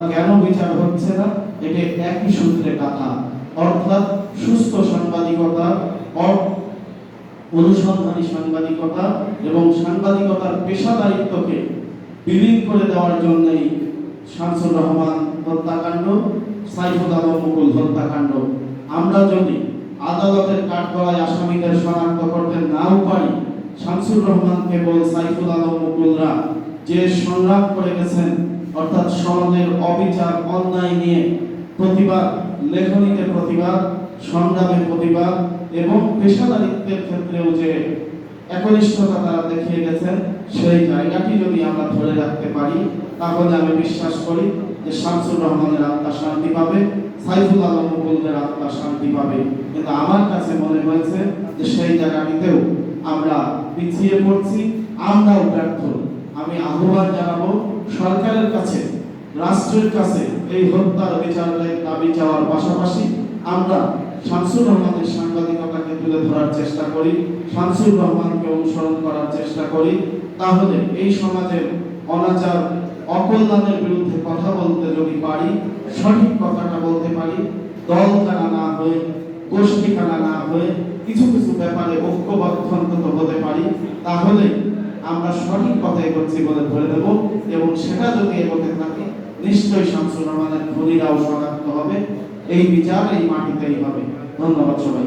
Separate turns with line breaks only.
কেন বিচার হচ্ছে না, এটা একই সূত্রে কথা। অর্থাৎ সুস্থ সাংবাদিকতা অনুসন্ধানী সাংবাদিকতা এবং সাংবাদিকতার পেশাদারিত্বকে বিলীন করে দেওয়ার জন্যই শামসুর রহমান হত্যাকাণ্ড, সাইফুল আলম মুকুল হত্যাকাণ্ড। আমরা যদি আদালতের কাঠগড়ায় আসামিদের শনাক্ত করতে নাও পারি, শামসুর রহমান কেবল সাইফুল আলম মুকুলরা যে সংগ্রাম করে গেছেন অর্থাৎ সমাজের অবিচার, অন্যায় নিয়ে প্রতিবাদ, লেখনীতে প্রতিবাদ, সংগ্রামে প্রতিবাদ এবং পেশাদারিত্বের ক্ষেত্রেও যে একনিষ্ঠতা তারা দেখিয়ে গেছেন, সেই জায়গাটি যদি আমরা ধরে রাখতে পারি, তাহলে আমি বিশ্বাস করি যে শামসুর রহমানের আত্মা শান্তি পাবে, সাইফুল আলম মুকুলদের আত্মা শান্তি পাবে। কিন্তু আমার কাছে মনে হয়েছে যে সেই জায়গাটিতেও আমরা পিছিয়ে পড়ছি, আমরাও ব্যর্থ। আমি আহ্বান জানাব সরকারের কাছে, রাষ্ট্রের কাছে এই হত্যার বিচারের দাবি চাওয়ার পাশাপাশি আমরা শামসুর রহমানের সাংবাদিকতাকে তুলে ধরার চেষ্টা করি, শামসুর রহমানকে অনুসরণ করার চেষ্টা করি। তাহলে এই সমাজের অনাচার, অকল্যাণের বিরুদ্ধে কথা বলতে যদি পারি, সঠিক কথাটা বলতে পারি, দল কানা না হয়ে, গোষ্ঠী কানা না হয়ে কিছু কিছু ব্যাপারে ঐক্যবদ্ধ হতে পারি, তাহলে আমরা সঠিক পথে এগোচ্ছি বলে ধরে দেব এবং সেটা যদি এগোতে থাকে, নিশ্চয়ই শামসুর রহমানের ধনীরাও শনাক্ত হবে। এই বিচার এই মাটিতেই হবে। ধন্যবাদ সবাই